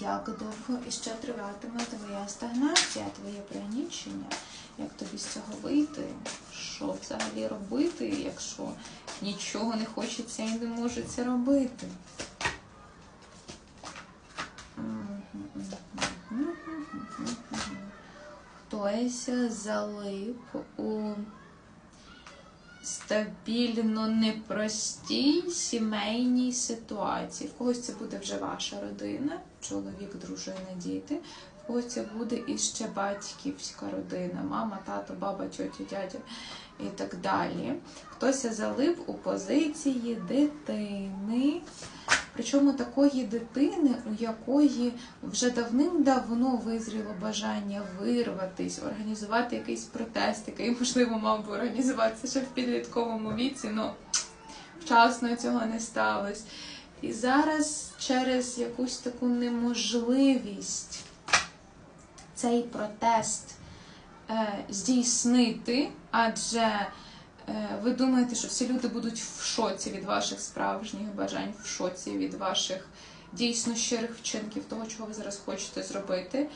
Як довго іще триватиме твоя стагнація, твоє пригнічення? Як тобі з цього вийти? Що взагалі робити, якщо нічого не хочеться і не можеться робити? Хтось залип у стабільно непростій сімейній ситуації. В когось це буде вже ваша родина, чоловік, дружина, діти. В когось це буде іще батьківська родина, мама, тато, баба, тьотя, дядя і так далі. Хтось залив у позиції дитини. Причому такої дитини, у якої вже давним-давно визріло бажання вирватись, організувати якийсь протест, який, можливо, мав би організуватися ще в підлітковому віці, але вчасно цього не сталося. І зараз через якусь таку неможливість цей протест е, здійснити, адже Ви думаєте, що всі люди будуть в шоці від ваших справжніх бажань, в шоці від ваших дійсно щирих вчинків, того, чого ви зараз хочете зробити.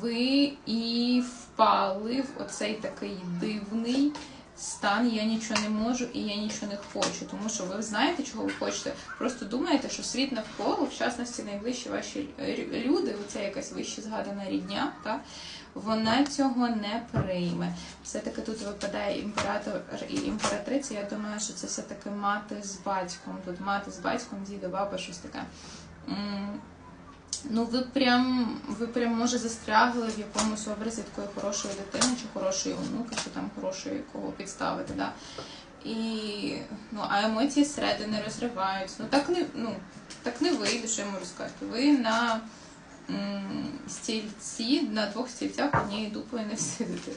Ви і впали в оцей такий дивний стан Я нічого не можу і я нічого не хочу. Тому що ви знаєте, чого ви хочете. Просто думаєте, що світ навколо, в частності найближчі ваші люди, оця якась вище згадана рідня, так? вона цього не прийме. Все-таки тут випадає імператор і імператриця. Я думаю, що це все-таки мати з батьком. Тут мати з батьком, дідо, баба, щось таке. Ну, ви прям, ви прям, може, застрягли в якомусь образі такої хорошої дитини, чи хорошої онуки, чи там хорошої кого підставити. Да? І, ну, А емоції зсередини розриваються. Ну, так не ну, так не вийде, що я можу сказати. Ви на стільці на двох стільцях однією дупою не всидити.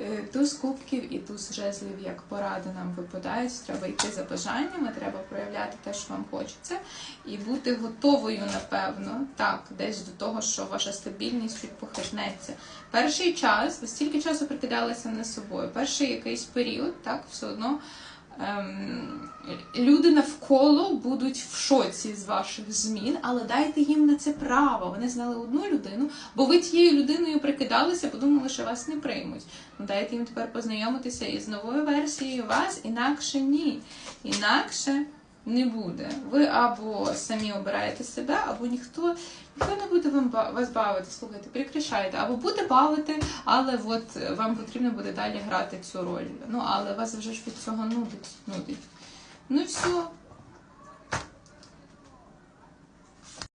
Е, туз кубків і туз жезлів, як поради нам випадають. Треба йти за бажаннями, треба проявляти те, що вам хочеться, і бути готовою, напевно, так, десь до того, що ваша стабільність чуть похитнеться. Перший час, ви стільки часу прикидалися не собою. Перший якийсь період, так, все одно. Ем, люди навколо будуть в шоці з ваших змін, але дайте їм на це право. Вони знали одну людину, бо ви тією людиною прикидалися, подумали, що вас не приймуть. Ну дайте їм тепер познайомитися із новою версією вас, інакше ні. Інакше не буде. Ви або самі обираєте себе, або ніхто ніхто не буде вам вас бавити. Слухайте, прикрашайте, або буде бавити, але от вам потрібно буде далі грати цю роль. Ну але вас вже ж від цього нудить. нудить. Ну і все.